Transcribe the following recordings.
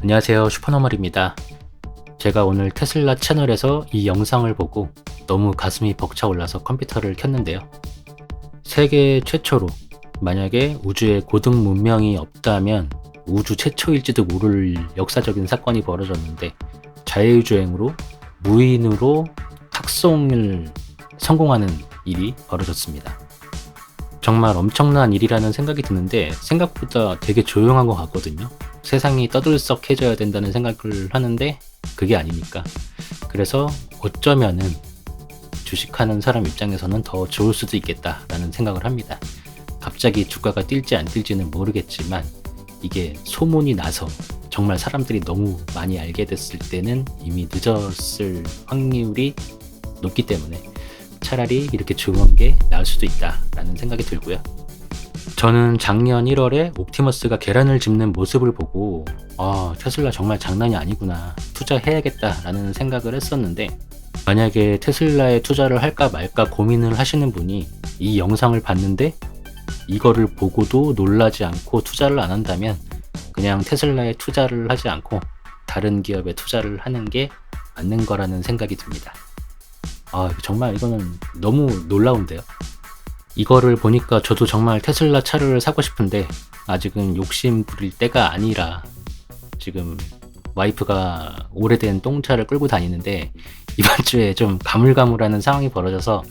안녕하세요 슈퍼노멀입니다. 제가 오늘 테슬라 채널에서 이 영상을 보고 너무 가슴이 벅차올라서 컴퓨터를 켰는데요. 세계 최초로 만약에 우주에 고등 문명이 없다면 우주 최초일지도 모를 역사적인 사건이 벌어졌는데 자율주행으로 무인으로 탁송을 성공하는 일이 벌어졌습니다. 정말 엄청난 일이라는 생각이 드는데 생각보다 되게 조용한 것 같거든요. 세상이 떠들썩해져야 된다는 생각을 하는데 그게 아니니까. 그래서 어쩌면은 주식하는 사람 입장에서는 더 좋을 수도 있겠다라는 생각을 합니다. 갑자기 주가가 뛸지 안 뛸지는 모르겠지만 이게 소문이 나서 정말 사람들이 너무 많이 알게 됐을 때는 이미 늦었을 확률이 높기 때문에 차라리 이렇게 조용한 게 나을 수도 있다라는 생각이 들고요. 저는 작년 1월에 옵티머스가 계란을 짚는 모습을 보고 아 테슬라 정말 장난이 아니구나 투자해야겠다라는 생각을 했었는데 만약에 테슬라에 투자를 할까 말까 고민을 하시는 분이 이 영상을 봤는데 이거를 보고도 놀라지 않고 투자를 안 한다면 그냥 테슬라에 투자를 하지 않고 다른 기업에 투자를 하는 게 맞는 거라는 생각이 듭니다. 아 정말 이거는 너무 놀라운데요. 이거를 보니까 저도 정말 테슬라 차를 사고 싶은데 아직은 욕심 부릴 때가 아니라 지금 와이프가 오래된 똥차를 끌고 다니는데 이번 주에 좀 가물가물하는 상황이 벌어져서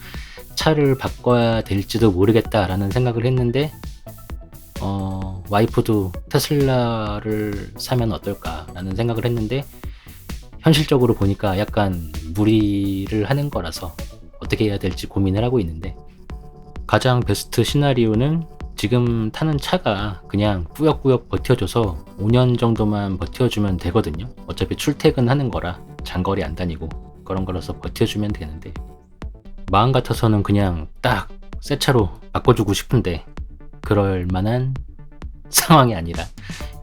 차를 바꿔야 될지도 모르겠다라는 생각을 했는데 어, 와이프도 테슬라를 사면 어떨까라는 생각을 했는데 현실적으로 보니까 약간 무리를 하는 거라서 어떻게 해야 될지 고민을 하고 있는데 가장 베스트 시나리오는 지금 타는 차가 그냥 꾸역꾸역 버텨줘서 5년 정도만 버텨주면 되거든요. 어차피 출퇴근하는 거라 장거리 안 다니고 그런 거라서 버텨주면 되는데 마음 같아서는 그냥 딱 새 차로 바꿔주고 싶은데 그럴 만한 상황이 아니라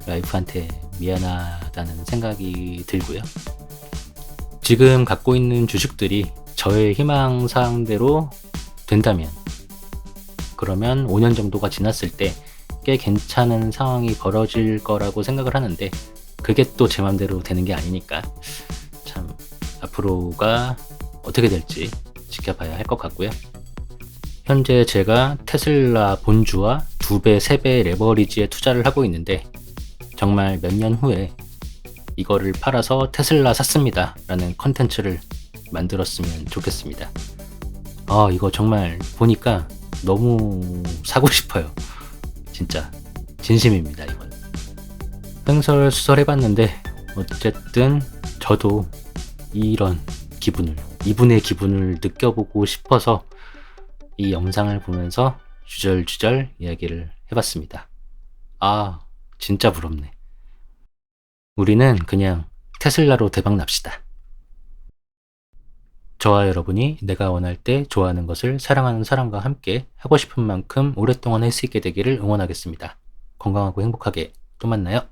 와이프한테 미안하다는 생각이 들고요. 지금 갖고 있는 주식들이 저의 희망 사항대로 된다면 그러면 5년 정도가 지났을 때 꽤 괜찮은 상황이 벌어질 거라고 생각을 하는데 그게 또 제 맘대로 되는 게 아니니까 참 앞으로가 어떻게 될지 지켜봐야 할 것 같고요. 현재 제가 테슬라 본주와 2배, 3배 레버리지에 투자를 하고 있는데 정말 몇 년 후에 이거를 팔아서 테슬라 샀습니다 라는 컨텐츠를 만들었으면 좋겠습니다. 아, 이거 정말 보니까 너무 사고 싶어요. 진짜. 진심입니다, 이건. 횡설수설 해봤는데, 어쨌든 저도 이런 기분을, 이분의 기분을 느껴보고 싶어서 이 영상을 보면서 주절주절 이야기를 해봤습니다. 아, 진짜 부럽네. 우리는 그냥 테슬라로 대박 납시다. 저와 여러분이 내가 원할 때 좋아하는 것을 사랑하는 사람과 함께 하고 싶은 만큼 오랫동안 할 수 있게 되기를 응원하겠습니다. 건강하고 행복하게 또 만나요.